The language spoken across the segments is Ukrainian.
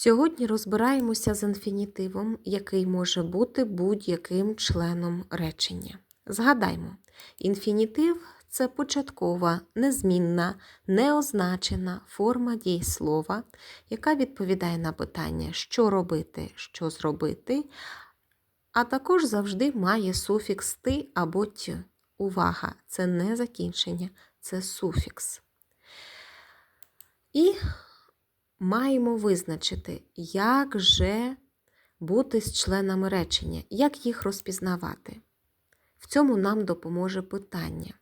Сьогодні розбираємося з інфінітивом, який може бути будь-яким членом речення. Згадаймо, інфінітив це початкова, незмінна, неозначена форма дієслова, яка відповідає на питання, що робити, що зробити, а також завжди має суфікс ти або т. Увага! Це не закінчення, це суфікс. І маємо визначити, як же бути з членами речення, як їх розпізнавати. В цьому нам допоможе питання.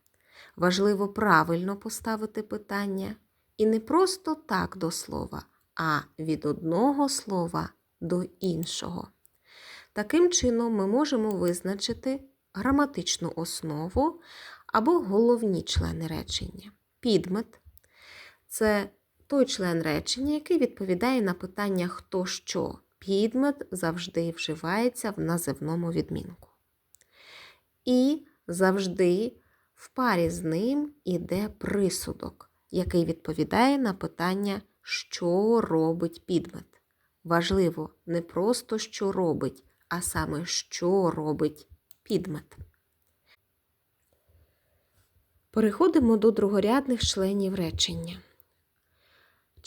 Важливо правильно поставити питання і не просто так до слова, а від одного слова до іншого. Таким чином, ми можемо визначити граматичну основу або головні члени речення. Підмет це той член речення, який відповідає на питання хто що. Підмет завжди вживається в називному відмінку. І завжди в парі з ним іде присудок, який відповідає на питання, що робить підмет. Важливо не просто що робить, а саме що робить підмет. Переходимо до другорядних членів речення.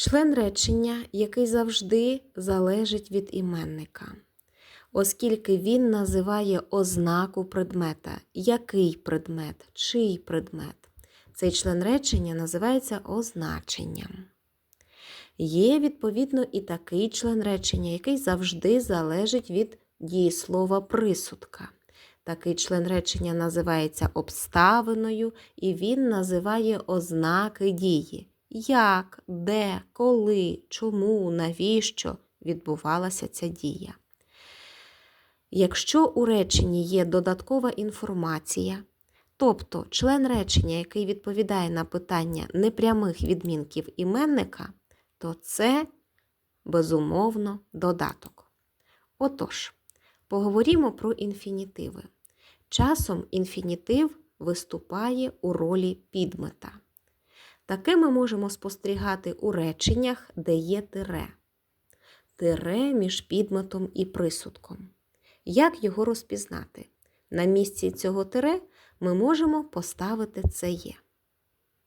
Член речення, який завжди залежить від іменника, оскільки він називає ознаку предмета, який предмет, чий предмет. Цей член речення називається означенням. Є, відповідно, і такий член речення, який завжди залежить від дієслова присудка. Такий член речення називається обставиною, і він називає ознаки дії. Як, де, коли, чому, навіщо відбувалася ця дія. Якщо у реченні є додаткова інформація, тобто член речення, який відповідає на питання непрямих відмінків іменника, то це, безумовно, додаток. Отож, поговоримо про інфінітиви. Часом інфінітив виступає у ролі підмета. Таке ми можемо спостерігати у реченнях, де є тире. Тире між підметом і присудком. Як його розпізнати? На місці цього тире ми можемо поставити це є.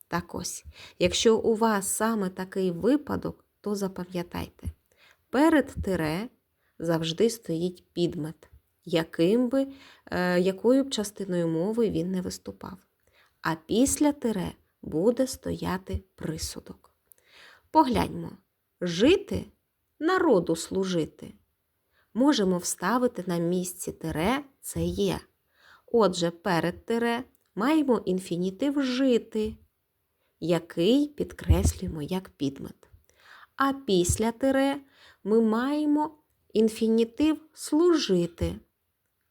Так ось, якщо у вас саме такий випадок, то запам'ятайте, перед тире завжди стоїть підмет, яким би, е, якою б частиною мови він не виступав. А після тире буде стояти присудок. Погляньмо, жити народу служити. Можемо вставити на місці тире це є. Отже, перед тире маємо інфінітив жити, який підкреслюємо як підмет. А після тире ми маємо інфінітив служити.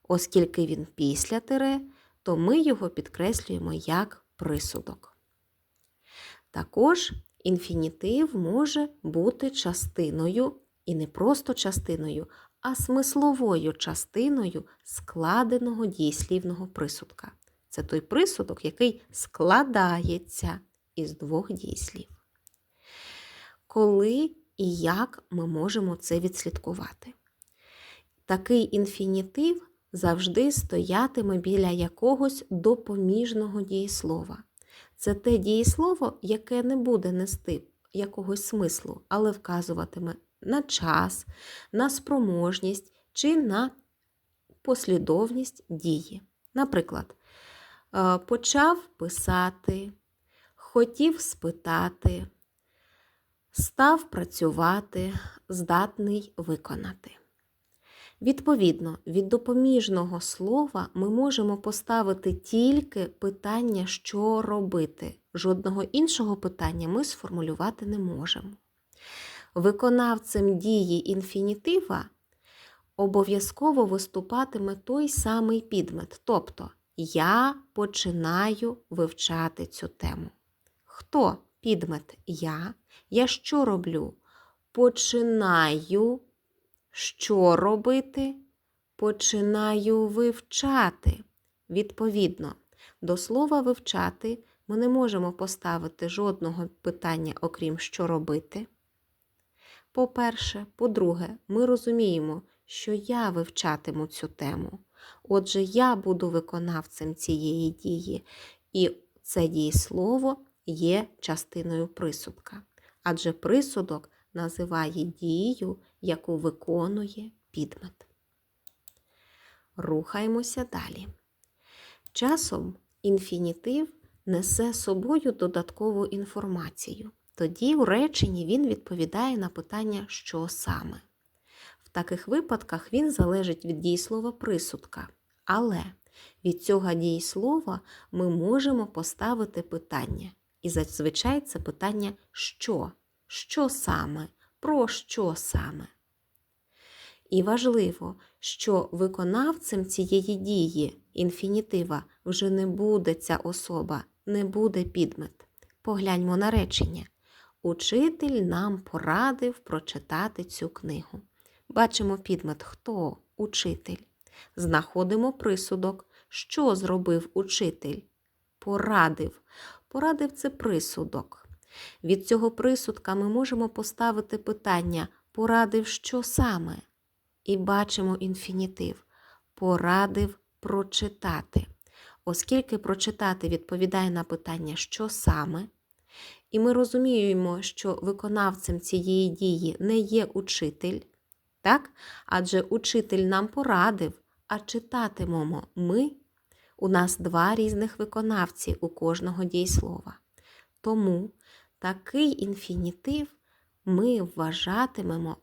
Оскільки він після тире, то ми його підкреслюємо як присудок. Також інфінітив може бути частиною, і не просто частиною, а смисловою частиною складеного дієслівного присудка. Це той присудок, який складається із двох дієслів. Коли і як ми можемо це відслідкувати? Такий інфінітив завжди стоятиме біля якогось допоміжного дієслова. Це те дієслово, яке не буде нести якогось смислу, але вказуватиме на час, на спроможність чи на послідовність дії. Наприклад, е, почав писати, хотів спитати, став працювати, здатний виконати. Відповідно, від допоміжного слова ми можемо поставити тільки питання, що робити. Жодного іншого питання ми сформулювати не можемо. Виконавцем дії інфінітива обов'язково виступатиме той самий підмет, тобто я починаю вивчати цю тему. Хто підмет я? Я що роблю? Починаю. Що робити? Починаю вивчати. Відповідно, до слова вивчати ми не можемо поставити жодного питання, окрім що робити. По-перше, по-друге, ми розуміємо, що я вивчатиму цю тему. Отже, я буду виконавцем цієї дії, і це дієслово є частиною присудка. Адже присудок називає дію, яку виконує підмет. Рухаємося далі. Часом інфінітив несе собою додаткову інформацію. Тоді у реченні він відповідає на питання, що саме. В таких випадках він залежить від дієслова присудка. Але від цього дієслова ми можемо поставити питання. І зазвичай це питання що? Що саме? Про що саме? І важливо, що виконавцем цієї дії інфінітива вже не буде ця особа, не буде підмет. Погляньмо на речення. Учитель нам порадив прочитати цю книгу. Бачимо підмет хто? Учитель. Знаходимо присудок. Що зробив учитель? Порадив. Порадив це присудок. Від цього присудка ми можемо поставити питання порадив що саме? І бачимо інфінітив. Порадив прочитати. Оскільки прочитати відповідає на питання, що саме, і ми розуміємо, що виконавцем цієї дії не є учитель, так? адже учитель нам порадив, а читатимемо ми. У нас два різних виконавці у кожного дієслова. Тому такий інфінітив ми вважатимемо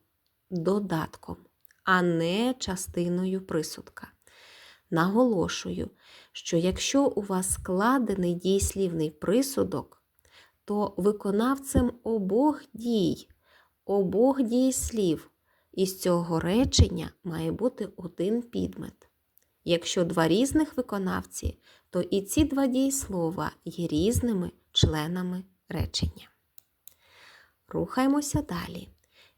додатком, а не частиною присудка. Наголошую, що якщо у вас складений дієслівний присудок, то виконавцем обох дій, обох дієслів із цього речення має бути один підмет. Якщо два різних виконавці, то і ці два дієслова є різними членами речення. Рухаємося далі.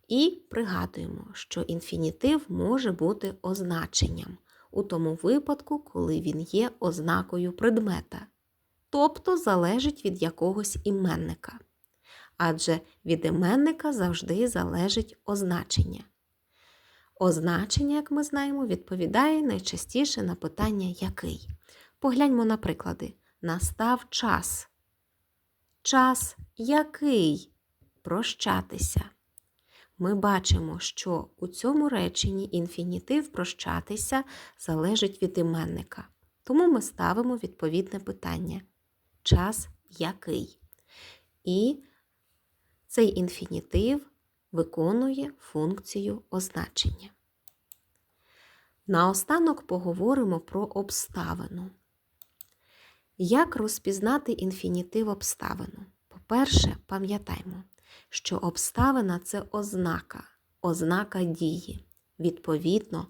І пригадуємо, що інфінітив може бути означенням у тому випадку, коли він є ознакою предмета, тобто залежить від якогось іменника. Адже від іменника завжди залежить означення. Означення, як ми знаємо, відповідає найчастіше на питання який. Погляньмо на приклади. Настав час. Час який прощатися. Ми бачимо, що у цьому реченні інфінітив прощатися залежить від іменника. Тому ми ставимо відповідне питання. Час який? І цей інфінітив виконує функцію означення. Наостанок поговоримо про обставину. Як розпізнати інфінітив обставину? По-перше, пам'ятаймо, що обставина це ознака, ознака дії. Відповідно,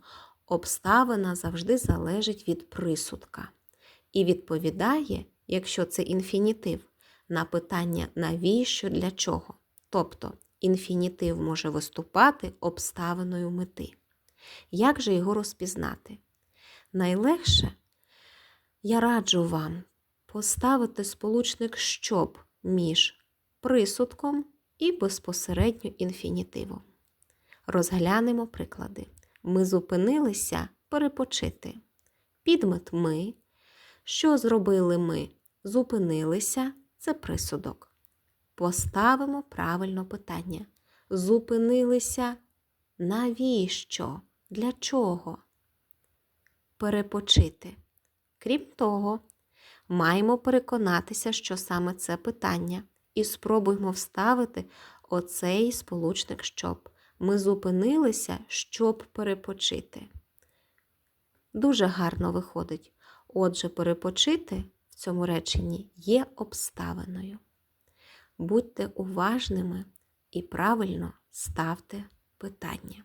обставина завжди залежить від присудка і відповідає, якщо це інфінітив, на питання навіщо для чого. Тобто інфінітив може виступати обставиною мети. Як же його розпізнати? Найлегше я раджу вам поставити сполучник щоб між присудком і безпосередньо інфінітивом. Розглянемо приклади. Ми зупинилися перепочити. Підмет ми. Що зробили ми? Зупинилися це присудок. Поставимо правильно питання. Зупинилися навіщо? Для чого? Перепочити. Крім того, маємо переконатися, що саме це питання, і спробуємо вставити оцей сполучник щоб. Ми зупинилися, щоб перепочити. Дуже гарно виходить. Отже, перепочити в цьому реченні є обставиною. Будьте уважними і правильно ставте питання.